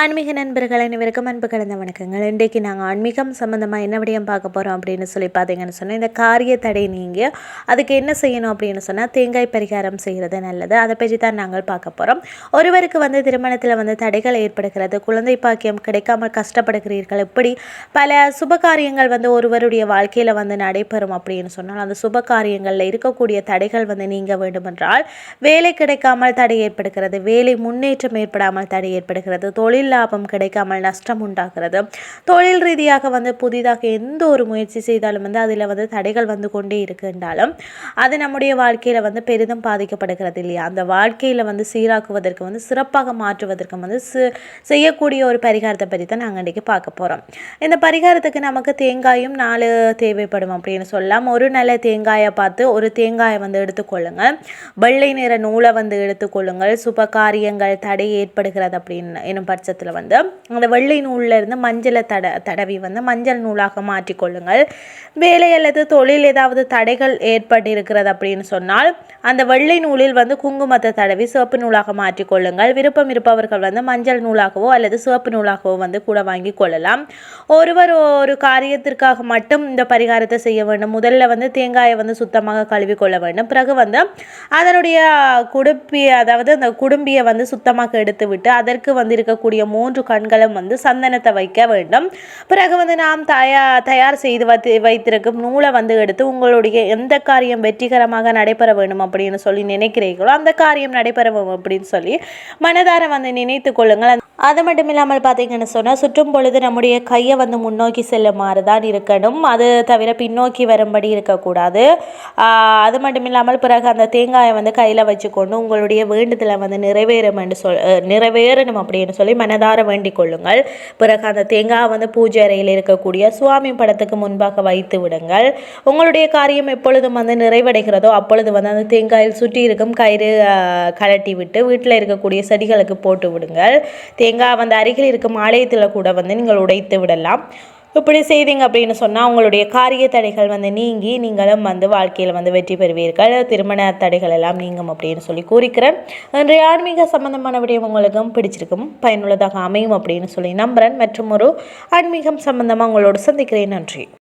ஆன்மீக நண்பர்கள் அனைவருக்கும் அன்பு கலந்த வணக்கங்கள். இன்றைக்கு நாங்கள் ஆன்மீகம் சம்மந்தமாக என்ன விடயம் பார்க்க போகிறோம் அப்படின்னு சொல்லி பார்த்தீங்கன்னு சொன்னால் இந்த காரிய தடை நீங்கள் அதுக்கு என்ன செய்யணும் அப்படின்னு சொன்னால் தேங்காய் பரிகாரம் செய்கிறது நல்லது. அதை பற்றி தான் நாங்கள் பார்க்க போகிறோம் ஒருவருக்கு வந்து திருமணத்தில் வந்து தடைகள் ஏற்படுகிறது குழந்தை பாக்கியம் கிடைக்காமல் கஷ்டப்படுகிறீர்கள் இப்படி பல சுப காரியங்கள் வந்து ஒருவருடைய வாழ்க்கையில் வந்து நடைபெறும் அப்படின்னு சொன்னால் அந்த சுப காரியங்களில் இருக்கக்கூடிய தடைகள் வந்து நீங்க வேண்டுமென்றால் வேலை கிடைக்காமல் தடை ஏற்படுகிறது வேலை முன்னேற்றம் ஏற்படாமல் தடை ஏற்படுகிறது தொழில் லாபம் கிடைக்காமல் நஷ்டம் உண்டாகிறது. தொழில் ரீதியாக வந்து புதிதாக எந்த ஒரு முயற்சி செய்தாலும் வந்து அதில் வந்து தடைகள் வந்து கொண்டே இருக்குன்றாலும் அது நம்முடைய வாழ்க்கையில் வந்து பெரிதும் பாதிக்கப்படுகிறது இல்லையா? அந்த வாழ்க்கையில் வந்து சீராக்குவதற்கு வந்து சிறப்பாக மாற்றுவதற்கு வந்து செய்யக்கூடிய ஒரு பரிகாரத்தை பற்றி தான் நாங்கள் இன்றைக்கி பார்க்க போகிறோம் இந்த பரிகாரத்துக்கு நமக்கு தேங்காயும் நாலு தேவைப்படும் அப்படின்னு சொல்லலாம். ஒரு நல்ல தேங்காயை பார்த்து ஒரு தேங்காயை வந்து எடுத்துக்கொள்ளுங்கள் வெள்ளை நிற நூலை வந்து எடுத்துக்கொள்ளுங்கள் சுப காரியங்கள் தடை ஏற்படுகிறது அப்படின்னு என்னும் பட்சத்தில் பட்சத்தில் வந்து அந்த வெள்ளை நூலில் இருந்து மஞ்சளை தட தடவி வந்து மஞ்சள் நூலாக மாற்றிக்கொள்ளுங்கள் வேலை அல்லது தொழில் ஏதாவது தடைகள் ஏற்பட்டிருக்கிறது அப்படின்னு சொன்னால் அந்த வெள்ளை நூலில் வந்து குங்குமத்தை தடவி சிவப்பு நூலாக மாற்றிக்கொள்ளுங்கள் விருப்பம் இருப்பவர்கள் வந்து மஞ்சள் நூலாகவோ அல்லது சிவப்பு நூலாகவோ வந்து கூட வாங்கி கொள்ளலாம். ஒருவர் ஒரு காரியத்திற்காக மட்டும் இந்த பரிகாரத்தை செய்ய வேண்டும். முதல்ல வந்து தேங்காயை வந்து சுத்தமாக கழுவி கொள்ள வேண்டும். பிறகு வந்து அதனுடைய குடுப்பி அதாவது அந்த குடும்பியை வந்து சுத்தமாக எடுத்து விட்டு அதற்கு வந்து இருக்கக்கூடிய மூன்று கண்களும் வந்து சந்தனத்தை வைக்க வேண்டும். பிறகு வந்து நாம் தயா தயார் செய்து வைத்து வைத்திருக்கும் நூலை வந்து எடுத்து உங்களுடைய எந்த காரியம் வெற்றிகரமாக நடைபெற வேண்டும் அப்படின்னு சொல்லி நினைக்கிறீர்களோ அந்த காரியம் நடைபெற அப்படின்னு சொல்லி மனதார வந்து நினைத்து கொள்ளுங்கள். அது மட்டும் இல்லாமல் பார்த்தீங்கன்னு சொன்னால் சுற்றும் பொழுது நம்முடைய கையை வந்து முன்னோக்கி செல்லுமாறு தான் இருக்கணும். அது தவிர பின்னோக்கி வரும்படி இருக்கக்கூடாது. அது மட்டும் இல்லாமல் பிறகு அந்த தேங்காயை வந்து கையில் வச்சுக்கொண்டு உங்களுடைய வேண்டுதலை வந்து நிறைவேறும் என்று சொல் நிறைவேறணும் அப்படின்னு சொல்லி மன மனதார வேண்டிக் கொள்ளுங்கள். பிறகு அந்த தேங்காய் வந்து பூஜை அறையில் இருக்கக்கூடிய சுவாமி படத்துக்கு முன்பாக வைத்து விடுங்கள். உங்களுடைய காரியம் எப்பொழுதும் வந்து நிறைவடைகிறதோ அப்பொழுது வந்து அந்த தேங்காயில் சுற்றி இருக்கும் கயிறு கலட்டி விட்டு வீட்டில் இருக்கக்கூடிய செடிகளுக்கு போட்டு விடுங்கள். தேங்காய் வந்து அருகில் இருக்கும் ஆலயத்தில் கூட வந்து நீங்கள் உடைத்து விடலாம். இப்படி செய்தீங்க அப்படின்னு சொன்னால் உங்களுடைய காரிய தடைகள் வந்து நீங்கி நீங்களும் வந்து வாழ்க்கையில் வந்து வெற்றி பெறுவீர்கள். திருமண தடைகள் எல்லாம் நீங்கும் அப்படின்னு சொல்லி கூறிக்கிறேன். இன்றைய ஆன்மீக சம்பந்தமான விடயம் உங்களுக்கும் பிடிச்சிருக்கும் பயனுள்ளதாக அமையும் அப்படின்னு சொல்லி நம்புகிறேன் மற்றும் ஒரு ஆன்மீகம் சம்பந்தமாக உங்களோடு சந்திக்கிறேன். நன்றி.